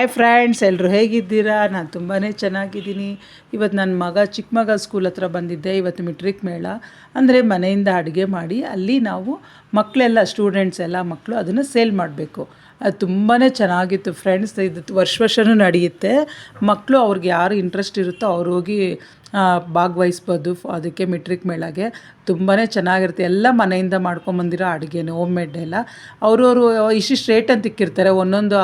Hi friends ಎಲ್ಲರೂ ಹೇಗಿದ್ದೀರಾ? ನಾನು ತುಂಬಾ ಚೆನ್ನಾಗಿದ್ದೀನಿ. ಇವತ್ತು ನನ್ನ ಮಗ ಚಿಕ್ಕ ಮಗ ಸ್ಕೂಲ್ ಹತ್ರ ಬಂದಿದ್ದೆ. ಇವತ್ತು ಮಿಟ್ರಿಕ್ ಮೇಳ. ಅಂದರೆ ಮನೆಯಿಂದ ಅಡುಗೆ ಮಾಡಿ ಅಲ್ಲಿ ನಾವು ಮಕ್ಕಳೆಲ್ಲ ಸ್ಟೂಡೆಂಟ್ಸ್ ಎಲ್ಲ ಮಕ್ಕಳು ಅದನ್ನು ಸೇಲ್ ಮಾಡಬೇಕು. ಅದು ತುಂಬಾ ಚೆನ್ನಾಗಿತ್ತು ಫ್ರೆಂಡ್ಸ್ ಇದು ವರ್ಷ ವರ್ಷವೂ ನಡೆಯುತ್ತೆ. ಮಕ್ಕಳು ಅವ್ರಿಗೆ ಯಾರು ಇಂಟ್ರೆಸ್ಟ್ ಇರುತ್ತೋ ಅವ್ರು ಹೋಗಿ ಭಾಗವಹಿಸ್ಬೋದು ಅದಕ್ಕೆ ಮೆಟ್ರಿಕ್ ಮೇಳಗೆ. ತುಂಬಾ ಚೆನ್ನಾಗಿರುತ್ತೆ. ಎಲ್ಲ ಮನೆಯಿಂದ ಮಾಡ್ಕೊಂಬಂದಿರೋ ಅಡುಗೆನೇ ಹೋಮ್ ಮೇಡ್ ಎಲ್ಲ. ಅವರವರು ಇಷ್ಟಿಷ್ಟು ರೇಟ್ ಅಂತ ಇಕ್ಕಿರ್ತಾರೆ. ಒಂದೊಂದು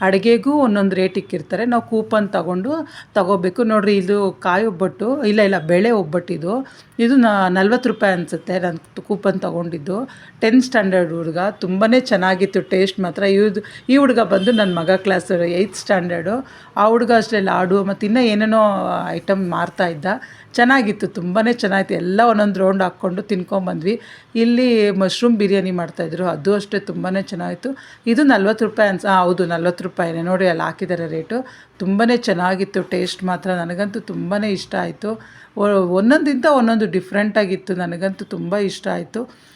ಅಡುಗೆಗೂ ಒಂದೊಂದು ರೇಟ್ ಇಕ್ಕಿರ್ತಾರೆ. ನಾವು ಕೂಪನ್ ತಗೊಂಡು ತಗೋಬೇಕು. ನೋಡಿರಿ, ಇದು ಕಾಯಿ ಒಬ್ಬಟ್ಟು, ಇಲ್ಲ ಇಲ್ಲ, ಬೆಳೆ ಒಬ್ಬಟ್ಟು ಇದು. ಇದು ನಲ್ವತ್ತು ರೂಪಾಯಿ ಅನಿಸುತ್ತೆ ನಾನು ಕೂಪನ್ ತಗೊಂಡಿದ್ದು. ಟೆಂತ್ ಸ್ಟ್ಯಾಂಡರ್ಡ್ ಹುಡುಗ. ತುಂಬಾ ಚೆನ್ನಾಗಿತ್ತು ಟೇಸ್ಟ್ ಮಾತ್ರ. ಇವ್ದು ಈ ಹುಡುಗ ಬಂದು ನನ್ನ ಮಗ ಕ್ಲಾಸ್ ಏಯ್ತ್ ಸ್ಟ್ಯಾಂಡರ್ಡು ಆ ಹುಡುಗ ಅಷ್ಟೇ ಲಾಡು ಮತ್ತು ಇನ್ನೂ ಏನೇನೋ ಐಟಮ್ ಮಾರ್ತಾ ಇದ್ದ. ಚೆನ್ನಾಗಿತ್ತು. ತುಂಬಾ ಚೆನ್ನಾಗಿತ್ತು. ಎಲ್ಲ ಒಂದೊಂದು ರೌಂಡ್ ಹಾಕ್ಕೊಂಡು ತಿನ್ಕೊಂಬಂದ್ವಿ. ಇಲ್ಲಿ ಮಶ್ರೂಮ್ ಬಿರಿಯಾನಿ ಮಾಡ್ತಾಯಿದ್ರು. ಅದು ಅಷ್ಟೇ ತುಂಬಾ ಚೆನ್ನಾಗಿತ್ತು. ಇದು ನಲ್ವತ್ತು ರೂಪಾಯಿ ಅನ್ಸ ಹೌದು, ನಲ್ವತ್ತು ರೂಪಾಯಿನೇ ನೋಡಿ ಅಲ್ಲಿ ಹಾಕಿದ್ದಾರೆ ರೇಟು. ತುಂಬಾ ಚೆನ್ನಾಗಿತ್ತು. ಟೇಸ್ಟ್ ಮಾತ್ರ ನನಗಂತೂ ತುಂಬಾ ಇಷ್ಟ ಆಯಿತು. ಒಂದೊಂದಿಂತ ಒಂದೊಂದು ಡಿಫ್ರೆಂಟಾಗಿತ್ತು ನನಗಂತೂ ತುಂಬ ಇಷ್ಟ ಆಯಿತು.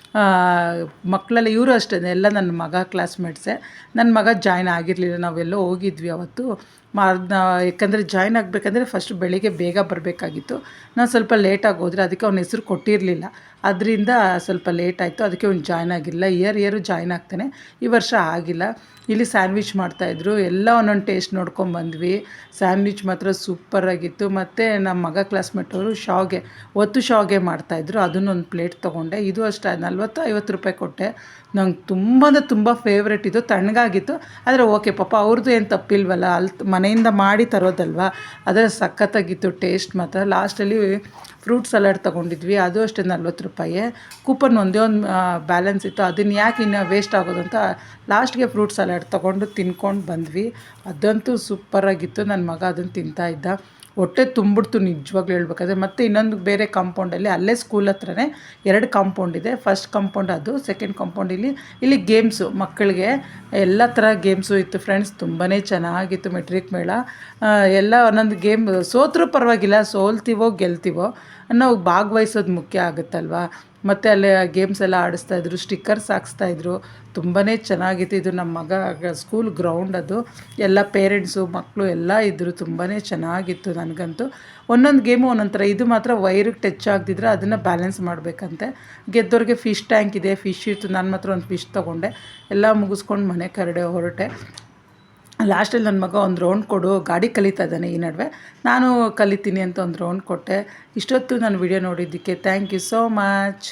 ಮಕ್ಕಳೆಲ್ಲ ಇವರು ಅಷ್ಟೇ, ಎಲ್ಲ ನನ್ನ ಮಗ ಕ್ಲಾಸ್ಮೇಟ್ಸೇ ನನ್ನ ಮಗ ಜಾಯ್ನ್ ಆಗಿರಲಿಲ್ಲ, ನಾವೆಲ್ಲೋ ಹೋಗಿದ್ವಿ ಅವತ್ತು. ಮಾರ್ನ ಯಾಕಂದರೆ ಜಾಯ್ನ್ ಆಗಬೇಕಂದ್ರೆ ಫಸ್ಟ್ ಬೆಳಿಗ್ಗೆ ಬೇಗ ಬರಬೇಕಾಗಿತ್ತು. ನಾನು ಸ್ವಲ್ಪ ಲೇಟಾಗಿ ಹೋದರೆ ಅದಕ್ಕೆ ಅವ್ನ ಹೆಸರು ಕೊಟ್ಟಿರಲಿಲ್ಲ. ಅದರಿಂದ ಸ್ವಲ್ಪ ಲೇಟ್ ಆಯಿತು, ಅದಕ್ಕೆ ಅವ್ನು ಜಾಯ್ನ್ ಆಗಿಲ್ಲ. ಇಯರ್ ಇಯರು ಜಾಯ್ನ್ ಆಗ್ತಾನೆ. ಈ ವರ್ಷ ಆಗಿಲ್ಲ. ಇಲ್ಲಿ ಸ್ಯಾಂಡ್ವಿಚ್ ಮಾಡ್ತಾಯಿದ್ರು ಎಲ್ಲ ಒಂದೊಂದು ಟೇಸ್ಟ್ ನೋಡ್ಕೊಂಡು ಬಂದ್ವಿ. ಸ್ಯಾಂಡ್ವಿಚ್ ಮಾತ್ರ ಸೂಪರಾಗಿತ್ತು ಮತ್ತು ನಮ್ಮ ಮಗ ಕ್ಲಾಸ್ಮೇಟ್ ಅವರು ಶಾವ್ಗೆ, ಒತ್ತು ಶಾವ್ಗೆ ಮಾಡ್ತಾಯಿದ್ರು ಅದನ್ನೊಂದು ಪ್ಲೇಟ್ ತೊಗೊಂಡೆ. ಇದು ಅಷ್ಟೇ, ನಲ್ವತ್ತು ಐವತ್ತು ರೂಪಾಯಿ ಕೊಟ್ಟೆ. ನಂಗೆ ತುಂಬ ಅಂದರೆ ತುಂಬ ಫೇವ್ರೆಟ್ ಇದು, ತಣ್ಣಗಾಗಿತ್ತು. ಆದರೆ ಓಕೆ ಪಾಪ ಅವ್ರದ್ದು ಏನು ತಪ್ಪಿಲ್ವಲ್ಲ ಅಲ್ಲಿ ಮನೆಯಿಂದ ಮಾಡಿ ತರೋದಲ್ವ? ಅದರ ಸಖತ್ತಾಗಿತ್ತು ಟೇಸ್ಟ್ ಮಾತ್ರ. ಲಾಸ್ಟಲ್ಲಿ ಫ್ರೂಟ್ ಸಲಾಡ್ ತೊಗೊಂಡಿದ್ವಿ, ಅದು ಅಷ್ಟೇ ನಲ್ವತ್ತು ರೂಪಾಯಿ. ಕೂಪನ್ ಒಂದೇ ಒಂದು ಬ್ಯಾಲೆನ್ಸ್ ಇತ್ತು. ಅದನ್ನು ಯಾಕೆ ಇನ್ನು ವೇಸ್ಟ್ ಆಗೋದು ಅಂತ ಲಾಸ್ಟ್ಗೆ ಫ್ರೂಟ್ ಸಲಾಡ್ ತೊಗೊಂಡು ತಿನ್ಕೊಂಡು ಬಂದ್ವಿ. ಅದಂತೂ ಸೂಪರಾಗಿತ್ತು ನನ್ನ ಮಗ ಅದನ್ನು ತಿಂತಾ ಇದ್ದ. ಹೊಟ್ಟೆ ತುಂಬಿಡ್ತು ನಿಜವಾಗ್ಲೂ ಹೇಳ್ಬೇಕಾದ್ರೆ. ಮತ್ತೆ ಇನ್ನೊಂದು ಬೇರೆ ಕಾಂಪೌಂಡಲ್ಲಿ ಅಲ್ಲೇ ಸ್ಕೂಲ್ ಹತ್ರನೇ ಎರಡು ಕಾಂಪೌಂಡ್ ಇದೆ. ಫಸ್ಟ್ ಕಾಂಪೌಂಡ್ ಅದು ಸೆಕೆಂಡ್ ಕಾಂಪೌಂಡ್ ಇಲ್ಲಿ. ಇಲ್ಲಿ ಗೇಮ್ಸು ಮಕ್ಕಳಿಗೆ ಎಲ್ಲ ಥರ ಗೇಮ್ಸು ಇತ್ತು ಫ್ರೆಂಡ್ಸ್ ತುಂಬಾ ಚೆನ್ನಾಗಿತ್ತು ಮೆಟ್ರಿಕ್ ಮೇಳ. ಎಲ್ಲ ಒಂದೊಂದು ಗೇಮ್ ಸೋತ್ರೂ ಪರವಾಗಿಲ್ಲ, ಸೋಲ್ತೀವೋ ಗೆಲ್ತೀವೋ ನಾವು ಭಾಗವಹಿಸೋದು ಮುಖ್ಯ ಆಗುತ್ತಲ್ವಾ? ಮತ್ತು ಅಲ್ಲಿ ಗೇಮ್ಸ್ ಎಲ್ಲ ಆಡಿಸ್ತಾಯಿದ್ರು ಸ್ಟಿಕ್ಕರ್ಸ್ ಹಾಕ್ಸ್ತಾಯಿದ್ರು ತುಂಬಾ ಚೆನ್ನಾಗಿತ್ತು. ಇದು ನಮ್ಮ ಮಗ ಸ್ಕೂಲ್ ಗ್ರೌಂಡ್ ಅದು. ಎಲ್ಲ ಪೇರೆಂಟ್ಸು ಮಕ್ಕಳು ಎಲ್ಲ ಇದ್ದರು ತುಂಬಾ ಚೆನ್ನಾಗಿತ್ತು ನನಗಂತೂ. ಒಂದೊಂದು ಗೇಮು ಒಂದೊಂದು ಥರ ಇದು ಮಾತ್ರ ವೈರಿಗೆ ಟಚ್ ಆಗ್ದಿದ್ರೆ ಅದನ್ನು ಬ್ಯಾಲೆನ್ಸ್ ಮಾಡಬೇಕಂತೆ. ಗೆದ್ದವ್ರಿಗೆ ಫಿಶ್ ಟ್ಯಾಂಕ್ ಇದೆ ಫಿಶ್ ಇತ್ತು. ನಾನು ಮಾತ್ರ ಒಂದು ಫಿಶ್ ತೊಗೊಂಡೆ. ಎಲ್ಲ ಮುಗಿಸ್ಕೊಂಡು ಮನೆ ಕರಡೆ ಹೊರಟೆ. ಲಾಸ್ಟಲ್ಲಿ ನನ್ನ ಮಗ ಒಂದು ರೌಂಡ್ ಕೊಡು, ಗಾಡಿ ಕಲಿತಾ ಇದ್ದಾನೆ ಈ ನಡುವೆ. ನಾನು ಕಲಿತೀನಿ ಅಂತ ಒಂದು ರೌಂಡ್ ಕೊಟ್ಟೆ. ಇಷ್ಟೊತ್ತು ನಾನು ವಿಡಿಯೋ ನೋಡಿದ್ದಕ್ಕೆ ಥ್ಯಾಂಕ್ ಯು ಸೋ ಮಚ್